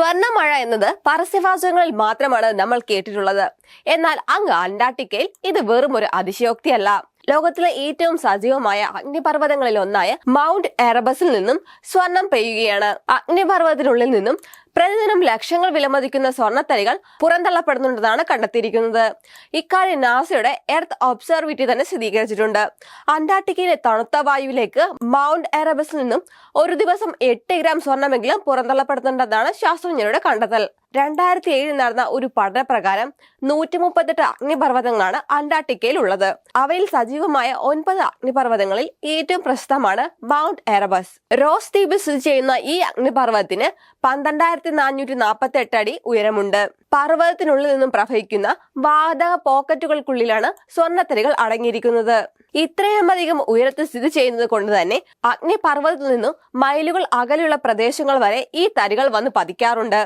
സ്വർണമഴ എന്നത് പരസ്യവാചകങ്ങളിൽ മാത്രമാണ് നമ്മൾ കേട്ടിട്ടുള്ളത്. എന്നാൽ അങ്ങ് അന്റാർട്ടിക്കയിൽ ഇത് വെറും ഒരു അതിശയോക്തിയല്ല. ലോകത്തിലെ ഏറ്റവും സജീവമായ അഗ്നിപർവതങ്ങളിൽ ഒന്നായ മൗണ്ട് എറബസിൽ നിന്നും സ്വർണം പെയ്യുകയാണ്. അഗ്നിപർവതത്തിനുള്ളിൽ നിന്നും പ്രതിദിനം ലക്ഷങ്ങൾ വിലമതിക്കുന്ന സ്വർണത്തരികൾ പുറന്തള്ളപ്പെടുന്നുണ്ടെന്നാണ് കണ്ടെത്തിയിരിക്കുന്നത്. ഇക്കാര്യം നാസയുടെ എർത്ത് ഒബ്സർവേറ്ററി തന്നെ സ്ഥിരീകരിച്ചിട്ടുണ്ട്. അന്റാർട്ടിക്കയിലെ തണുത്ത വായുവിലേക്ക് മൗണ്ട് എറബസിൽ നിന്നും ഒരു ദിവസം എട്ട് ഗ്രാം സ്വർണമെങ്കിലും പുറന്തള്ളപ്പെടുന്നുണ്ടെന്നാണ് ശാസ്ത്രജ്ഞരുടെ കണ്ടെത്തൽ. രണ്ടായിരത്തി ഏഴിൽ നടന്ന ഒരു പഠനപ്രകാരം നൂറ്റി മുപ്പത്തെട്ട് അഗ്നിപർവതങ്ങളാണ് അന്റാർട്ടിക്കയിൽ ഉള്ളത് അവയിൽ സജീവമായ ഒൻപത് അഗ്നിപർവതങ്ങളിൽ ഏറ്റവും പ്രശസ്തമാണ് മൗണ്ട് എറബസ്. റോസ് ദ്വീപിൽ സ്ഥിതി ചെയ്യുന്ന ഈ അഗ്നിപർവതത്തിന് പന്ത്രണ്ടായിരത്തി നാനൂറ്റി നാൽപ്പത്തി എട്ട് അടി ഉയരമുണ്ട്. പർവതത്തിനുള്ളിൽ നിന്നും പ്രവഹിക്കുന്ന വാതക പോക്കറ്റുകൾക്കുള്ളിലാണ് സ്വർണത്തരികൾ അടങ്ങിയിരിക്കുന്നത്. ഇത്രയും അധികം ഉയരത്തിൽ സ്ഥിതി ചെയ്യുന്നത് കൊണ്ട് തന്നെ അഗ്നിപർവതത്തിൽ നിന്നും മൈലുകൾ അകലെയുള്ള പ്രദേശങ്ങൾ വരെ ഈ തരികൾ വന്ന് പതിക്കാറുണ്ട്.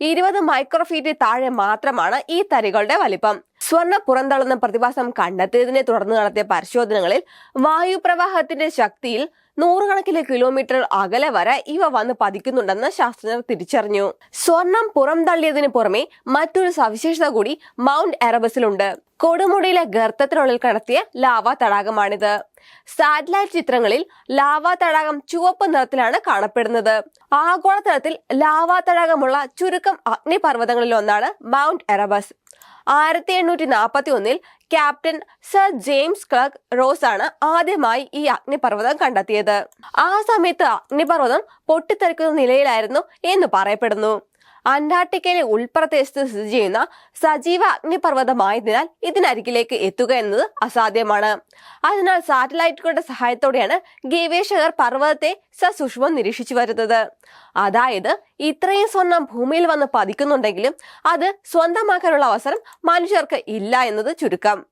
ഇരുപത് മൈക്രോഫീറ്റ് താഴെ മാത്രമാണ് ഈ തരികളുടെ വലിപ്പം. സ്വർണ പുറന്തള്ളുന്ന പ്രതിഭാസം കണ്ടെത്തിയതിനെ തുടർന്ന് നടത്തിയ പരിശോധനകളിൽ വായുപ്രവാഹത്തിന്റെ ശക്തിയിൽ നൂറുകണക്കിന് കിലോമീറ്റർ അകലെ വരെ ഇവ വന്ന് പതിക്കുന്നുണ്ടെന്ന് ശാസ്ത്രജ്ഞർ തിരിച്ചറിഞ്ഞു. സ്വർണം പുറംതള്ളിയതിനു പുറമെ മറ്റൊരു സവിശേഷത കൂടി മൗണ്ട് എറബസിലുണ്ട്. കൊടുമുടിയിലെ ഗർത്തത്തിനുള്ളിൽ കടത്തിയ ലാവ തടാകമാണിത്. സാറ്റലൈറ്റ് ചിത്രങ്ങളിൽ ലാവ തടാകം ചുവപ്പ് നിറത്തിലാണ് കാണപ്പെടുന്നത്. ആഗോളതലത്തിൽ ലാവ തടാകമുള്ള ചുരുക്കം അഗ്നിപർവതങ്ങളിൽ ഒന്നാണ് മൗണ്ട് എറബസ്. ആയിരത്തി എണ്ണൂറ്റി നാൽപ്പത്തി ഒന്നിൽ captain Sir James Clark Ross ആണ് ആദ്യമായി ഈ അഗ്നിപർവതം കണ്ടെത്തിയത്. ആ സമയത്ത് അഗ്നിപർവതം പൊട്ടിത്തെറിക്കുന്ന നിലയിലായിരുന്നു എന്ന് പറയപ്പെടുന്നു. അന്റാർട്ടിക്കയിലെ ഉൾപ്രദേശത്ത് സ്ഥിതി ചെയ്യുന്ന സജീവ അഗ്നിപർവതമായതിനാൽ ഇതിനരികിലേക്ക് എത്തുക എന്നത് അസാധ്യമാണ്. അതിനാൽ സാറ്റലൈറ്റുകളുടെ സഹായത്തോടെയാണ് ഗവേഷകർ പർവതത്തെ സസൂക്ഷ്മം നിരീക്ഷിച്ചു വരുന്നത്. അതായത് ഇത്രയും സ്വർണം ഭൂമിയിൽ വന്ന് പതിക്കുന്നുണ്ടെങ്കിലും അത് സ്വന്തമാക്കാനുള്ള അവസരം മനുഷ്യർക്ക് ഇല്ല എന്നത് ചുരുക്കം.